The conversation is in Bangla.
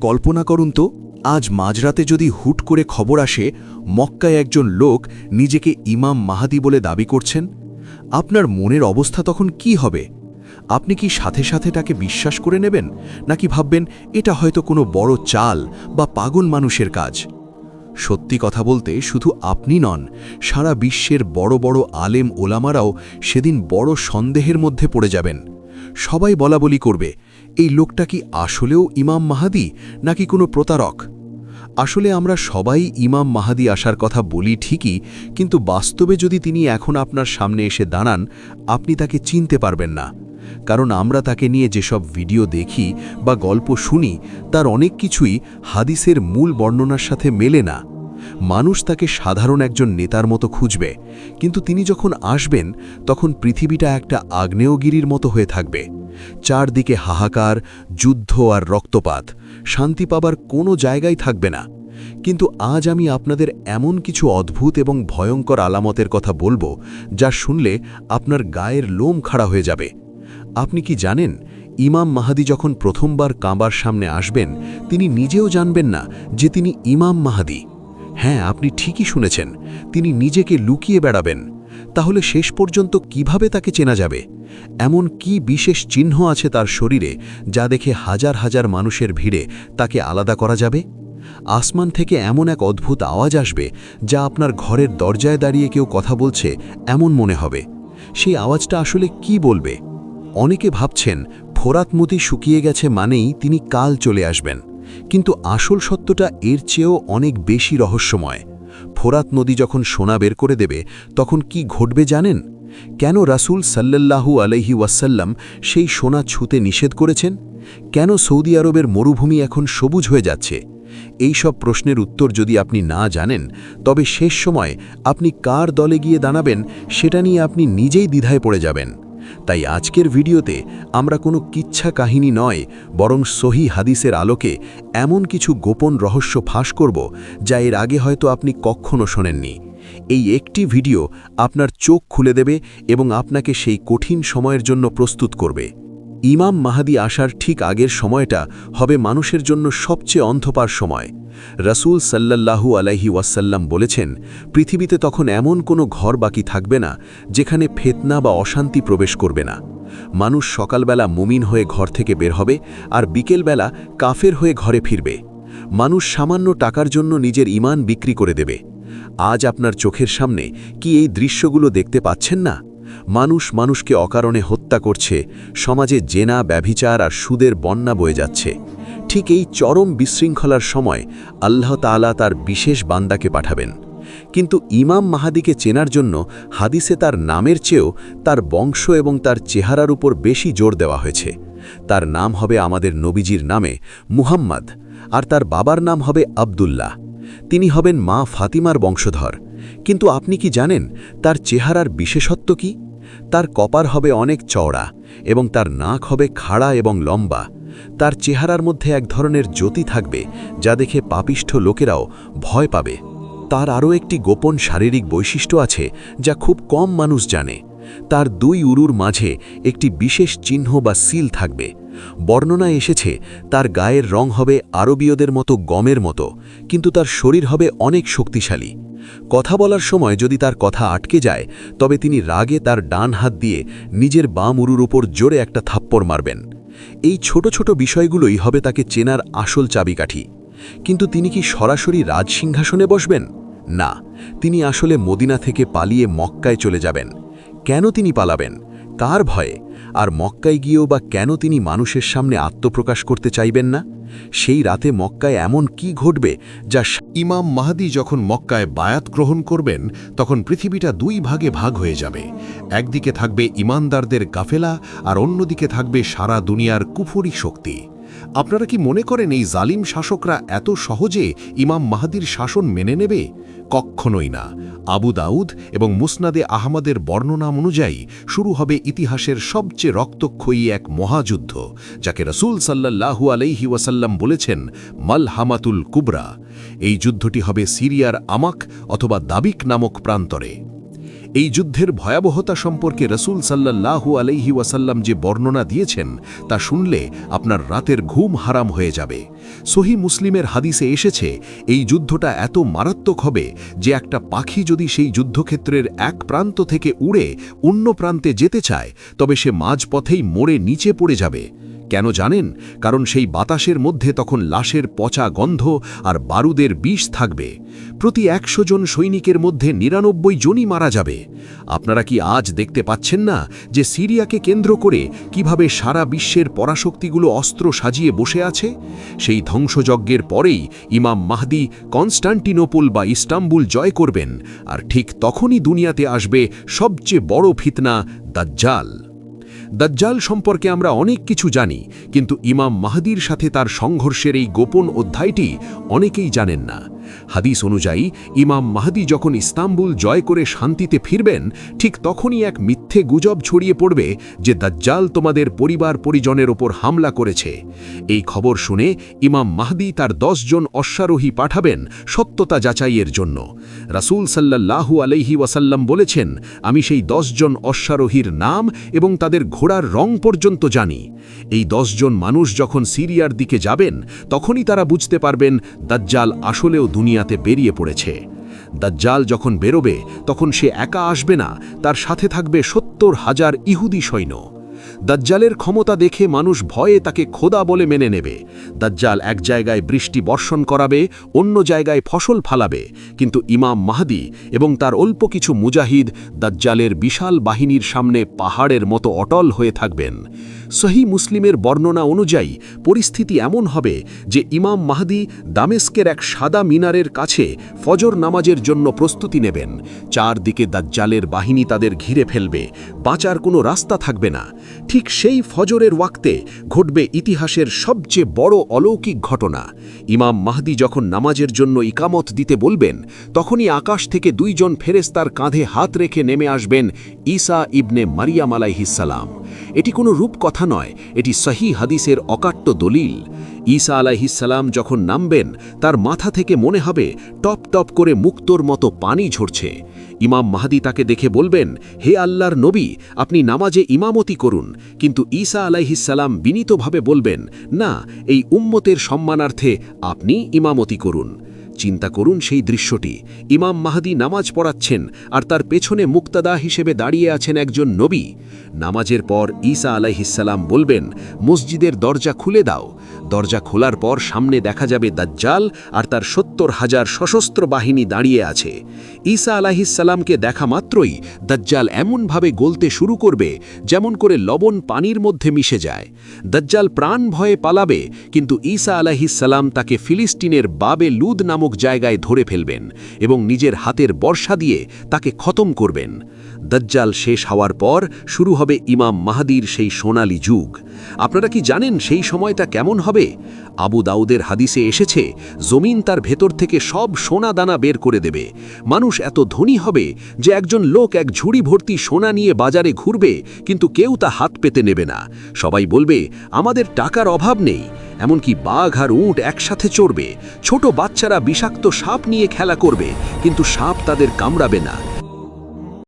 কল্পনা করুন তো, আজ মাঝরাতে যদি হুট করে খবর আসে, মক্কায় একজন লোক নিজেকে ইমাম মাহাদি বলে দাবি করছেন, আপনার মনের অবস্থা তখন কি হবে? আপনি কি সাথে সাথে তাকে বিশ্বাস করে নেবেন, নাকি ভাববেন এটা হয়তো কোনো বড় চাল বা পাগল মানুষের কাজ? সত্যি কথা বলতে শুধু আপনি নন, সারা বিশ্বের বড় বড় আলেম ওলামারাও সেদিন বড় সন্দেহের মধ্যে পড়ে যাবেন। সবাই বলা বলি করবে এই লোকটা কি আসলেও ইমাম মাহাদি, নাকি কোনো প্রতারক? আসলে আমরা সবাই ইমাম মাহাদি আসার কথা বলি ঠিকই, কিন্তু বাস্তবে যদি তিনি এখন আপনার সামনে এসে দাঁড়ান, আপনি তাকে চিনতে পারবেন না। কারণ আমরা তাকে নিয়ে যেসব ভিডিও দেখি বা গল্প শুনি, তার অনেক কিছুই হাদিসের মূল বর্ণনার সাথে মেলে না। মানুষ তাকে সাধারণ একজন নেতার মতো খুঁজবে। কিন্তু তিনি যখন আসবেন, তখন পৃথিবীটা একটা আগ্নেয়গিরির মতো হয়ে থাকবে। চারদিকে হাহাকার, যুদ্ধ আর রক্তপাত। শান্তি পাবার কোনো জায়গায় থাকবে না। কিন্তু আজ আমি আপনাদের এমন কিছু অদ্ভুত এবং ভয়ঙ্কর আলামতের কথা বলব, যা শুনলে আপনার গায়ের লোম খাড়া হয়ে যাবে। আপনি কি জানেন, ইমাম মাহাদি যখন প্রথমবার কাঁবার সামনে আসবেন, তিনি নিজেও জানবেন না যে তিনি ইমাম মাহাদি। হ্যাঁ আপনি ঠিকই শুনেছেন। তিনি নিজেকে লুকিয়ে বেড়াবেন। তাহলে শেষ পর্যন্ত কীভাবে তাকে চেনা যাবে? এমন কি বিশেষ চিহ্ন আছে তার শরীরে যা দেখে হাজার হাজার মানুষের ভিড়ে তাকে আলাদা করা যাবে? আসমান থেকে এমন এক অদ্ভুত আওয়াজ আসবে যা আপনার ঘরের দরজায় দাঁড়িয়ে কেউ কথা বলছে, এমন মনে হবে। সেই আওয়াজটা আসলে কি বলবে? অনেকে ভাবছেন ফোরাতমতি শুকিয়ে গেছে মানেই তিনি কাল চলে আসবেন। কিন্তু আসল সত্যটা এর চেয়েও অনেক বেশি রহস্যময়। ফোরাত নদী যখন সোনা বের করে দেবে, তখন কি ঘটবে জানেন? কেন রাসূল সাল্লাল্লাহু আলাইহি ওয়াসাল্লাম সেই সোনা ছুতে নিষেধ করেছেন? কেন সৌদি আরবের মরুভূমি এখন সবুজ হয়ে যাচ্ছে? এই সব প্রশ্নের উত্তর যদি আপনি না জানেন, তবে শেষ সময় আপনি কার দলে গিয়ে দাঁড়াবেন, সেটা নিয়ে আপনি নিজেই দ্বিধায় পড়ে যাবেন। তাই আজকের ভিডিওতে আমরা কোনো কিচ্ছা কাহিনী নয়, বরং সহি হাদিসের আলোকে এমন কিছু গোপন রহস্য ফাঁস করব যা এর আগে হয়তো আপনি কখনো শোনেননি। এই একটি ভিডিও আপনার চোখ খুলে দেবে এবং আপনাকে সেই কঠিন সময়ের জন্য প্রস্তুত করবে। ইমাম মাহাদি আসার ঠিক আগের সময়টা হবে মানুষের জন্য সবচেয়ে অন্ধকার সময়। রাসূল সাল্লাল্লাহু আলাইহি ওয়াসাল্লাম বলেছেন, পৃথিবীতে তখন এমন কোনো ঘর বাকি থাকবে না, যেখানে ফেতনা বা অশান্তি প্রবেশ করবে না। মানুষ সকালবেলা মুমিন হয়ে ঘর থেকে বের হবে আর বিকেলবেলা কাফের হয়ে ঘরে ফিরবে। মানুষ সামান্য টাকার জন্য নিজের ইমান বিক্রি করে দেবে। আজ আপনার চোখের সামনে কি এই দৃশ্যগুলো দেখতে পাচ্ছেন না? মানুষ মানুষকে অকারণে হত্যা করছে, সমাজে জেনা, ব্যভিচার আর সুদের বন্যা বয়ে যাচ্ছে। ঠিক এই চরম বিশৃঙ্খলার সময় আল্লাহ তালা তার বিশেষ বান্দাকে পাঠাবেন। কিন্তু ইমাম মাহাদিকে চেনার জন্য হাদিসে তার নামের চেয়েও তার বংশ এবং তার চেহারার উপর বেশি জোর দেওয়া হয়েছে। তার নাম হবে আমাদের নবীজির নামে মুহাম্মদ আর তার বাবার নাম হবে আবদুল্লাহ। তিনি হবেন মা ফাতিমার বংশধর। কিন্তু আপনি কি জানেন তার চেহারার বিশেষত্ব কি? তার কপার হবে অনেক চওড়া এবং তার নাক হবে খাড়া এবং লম্বা। তার চেহারার মধ্যে এক ধরনের জ্যোতি থাকবে, যা দেখে পাপিষ্ঠ লোকেরাও ভয় পাবে। তার আরও একটি গোপন শারীরিক বৈশিষ্ট্য আছে, যা খুব কম মানুষ জানে। তার দুই উরুর মাঝে একটি বিশেষ চিহ্ন বা সিল থাকবে। বর্ণনা এসেছে, তার গায়ের রং হবে আরবীয়দের মতো গমের মতো, কিন্তু তার শরীর হবে অনেক শক্তিশালী। কথা বলার সময় যদি তার কথা আটকে যায়, তবে তিনি রাগে তার ডান হাত দিয়ে নিজের বাম উরুর উপর জোরে একটা থাপ্পড় মারবেন। এই ছোট ছোট বিষয়গুলোই হবে তাকে চেনার আসল চাবিকাঠি। কিন্তু তিনি কি সরাসরি রাজসিংহাসনে বসবেন? না, তিনি আসলে মদিনা থেকে পালিয়ে মক্কায় চলে যাবেন। কেন তিনি পালাবেন? কার ভয়ে? আর মক্কায় গিয়েও বা কেন তিনি মানুষের সামনে আত্মপ্রকাশ করতে চাইবেন না? সেই রাতে মক্কায় এমন কি ঘটবে যা ইমাম মাহাদি যখন মক্কায় বায়াত গ্রহণ করবেন, তখন পৃথিবীটা দুই ভাগে ভাগ হয়ে যাবে। একদিকে থাকবে ইমানদারদের গাফেলা, আর অন্যদিকে থাকবে সারা দুনিয়ার কুফরি শক্তি। আপনারা কি মনে করেন এই জালিম শাসকরা এত সহজে ইমাম মাহাদির শাসন মেনে নেবে? কক্ষণই না। আবু দাউদ এবং মুসনাদে আহমদের বর্ণনা অনুযায়ী শুরু হবে ইতিহাসের সবচেয়ে রক্তক্ষয়ী এক মহাযুদ্ধ, যাকে রসুল সাল্লাহু আলাইহি ওয়াসাল্লাম বলেছেন মাল হামাতুল কুবরা। এই যুদ্ধটি হবে সিরিয়ার আমাক অথবা দাবিক নামক প্রান্তরে। এই যুদ্ধের ভয়াবহতা সম্পর্কে রসুল সাল্লাল্লাহু আলাইহি ওয়াসাল্লাম যে বর্ণনা দিয়েছেন, তা শুনলে আপনার রাতের ঘুম হারাম হয়ে যাবে। সহি মুসলিমের হাদিসে এসেছে, এই যুদ্ধটা এত মারাত্মক হবে যে একটা পাখি যদি সেই যুদ্ধক্ষেত্রের এক প্রান্ত থেকে উড়ে অন্য প্রান্তে যেতে চায়, তবে সে মাঝপথেই মোড়ে নিচে পড়ে যাবে। কেন জানেন? কারণ সেই বাতাসের মধ্যে তখন লাশের পচা গন্ধ আর বারুদের বিষ থাকবে। প্রতি একশো জন সৈনিকের মধ্যে নিরানব্বই জনই মারা যাবে। আপনারা কি আজ দেখতে পাচ্ছেন না যে সিরিয়াকে কেন্দ্র করে কীভাবে সারা বিশ্বের পরাশক্তিগুলো অস্ত্র সাজিয়ে বসে আছে? সেই ধ্বংসযজ্ঞের পরেই ইমাম মাহদি কনস্টান্টিনোপল বা ইস্তাম্বুল জয় করবেন। আর ঠিক তখনই দুনিয়াতে আসবে সবচেয়ে বড় ফিতনা, দাজ্জাল। দাজ্জাল সম্পর্কে আমরা অনেক কিছু জানি, কিন্তু ইমাম মাহদির সাথে তার সংঘর্ষের এই গোপন অধ্যায়টি অনেকেই জানেন না। হাদিস অনুযায়ী, ইমাম মাহদি যখন ইস্তাম্বুল জয় করে শান্তিতে ফিরবেন, ঠিক তখনই এক মিথ্যে গুজব ছড়িয়ে পড়বে যে দাজ্জাল তোমাদের পরিবার পরিজনের ওপর হামলা করেছে। এই খবর শুনে ইমাম মাহদি তার জন অশ্বারোহী পাঠাবেন সত্যতা যাচাইয়ের জন্য। রাসূল সাল্লাল্লাহু আলাইহি ওয়াসাল্লাম বলেছেন, আমি সেই জন অশ্বারোহীর নাম এবং তাদের ঘোড়ার রং পর্যন্ত জানি। এই দশজন মানুষ যখন সিরিয়ার দিকে যাবেন, তখনই তারা বুঝতে পারবেন দাজ্জাল আসলেও দুনিয়াতে বেরিয়ে পড়েছে। দাজ্জাল যখন বেরোবে, তখন সে একা আসবে না, তার সাথে থাকবে সত্তর হাজার ইহুদি সৈন্য। দাজ্জালের ক্ষমতা দেখে মানুষ ভয়ে তাকে খোদা বলে মেনে নেবে। দাজ্জাল এক জায়গায় বৃষ্টি বর্ষণ করাবে, অন্য জায়গায় ফসল ফালাবে। কিন্তু ইমাম মাহাদি এবং তার অল্প কিছু মুজাহিদ দাজ্জালের বিশাল বাহিনীর সামনে পাহাড়ের মতো অটল হয়ে থাকবেন। সহি মুসলিমের বর্ণনা অনুযায়ী পরিস্থিতি এমন হবে যে ইমাম মাহদি দামেস্কের এক সাদা মিনারের কাছে ফজর নামাজের জন্য প্রস্তুতি নেবেন। চারদিকে দাজ্জালের বাহিনী তাদের ঘিরে ফেলবে। বাঁচার কোনো রাস্তা থাকবে না। ঠিক সেই ফজরের ওয়াক্তে ঘটবে ইতিহাসের সবচেয়ে বড় অলৌকিক ঘটনা। ইমাম মাহদি যখন নামাজের জন্য ইকামত দিতে বলবেন, তখনই আকাশ থেকে দুইজন ফেরেস্তার কাঁধে হাত রেখে নেমে আসবেন ঈসা ইবনে মারিয়াম আলাইহিসালাম এটি কোনো রূপকথা নয়, এটি সহি হাদিসের অকাট্য দলিল। ঈসা আলাইহিসাল্লাম যখন নামবেন, তার মাথা থেকে মনে হবে টপ টপ করে মুক্তোর মতো পানি ঝরছে। ইমাম মাহাদি তাকে দেখে বলবেন, হে আল্লাহর নবী, আপনি নামাজে ইমামতি করুন। কিন্তু ঈসা আলাইহিসাল্লাম বিনীতভাবে বলবেন, না, এই উম্মতের সম্মানার্থে আপনি ইমামতি করুন। চিন্তা করুন সেই দৃশ্যটি। ইমাম মাহাদি নামাজ পড়াচ্ছেন আর তার পেছনে মুক্তাদা হিসেবে দাঁড়িয়ে আছেন একজন নবী। নামাজের পর ঈসা আলাইহিসাল্লাম বলবেন, মসজিদের দরজা খুলে দাও। দরজা খোলার পর সামনে দেখা যাবে দাজ্জাল আর তার সত্তর হাজার সশস্ত্র বাহিনী দাঁড়িয়ে আছে। ঈসা আলাহিসাল্লামকে দেখা মাত্রই দাজ্জাল এমনভাবে গলতে শুরু করবে যেমন করে লবণ পানির মধ্যে মিশে যায়। দাজ্জাল প্রাণ ভয়ে পালাবে, কিন্তু ঈসা আলাহিসাল্লাম তাকে ফিলিস্তিনের বাবে লুদ নামক জায়গায় ধরে ফেলবেন এবং নিজের হাতের বর্ষা দিয়ে তাকে খতম করবেন। দাজ্জাল শেষ হওয়ার পর শুরু হবে ইমাম মাহাদির সেই সোনালি যুগ। আপনারা কি জানেন সেই সময়টা কেমন হবে। আবু দাউদের হাদিসে এসেছে, জমিন তার ভেতর থেকে সব সোনা দানা বের করে দেবে। মানুষ এত ধনী হবে যে একজন লোক এক ঝুড়ি ভর্তি সোনা নিয়ে বাজারে ঘুরবে, কিন্তু কেউ তা হাত পেতে নেবে না। সবাই বলবে, আমাদের টাকার অভাব নেই। এমনকি বাঘ আর উঁট একসাথে চড়বে। ছোট বাচ্চারা বিষাক্ত সাপ নিয়ে খেলা করবে, কিন্তু সাপ তাদের কামড়াবে না।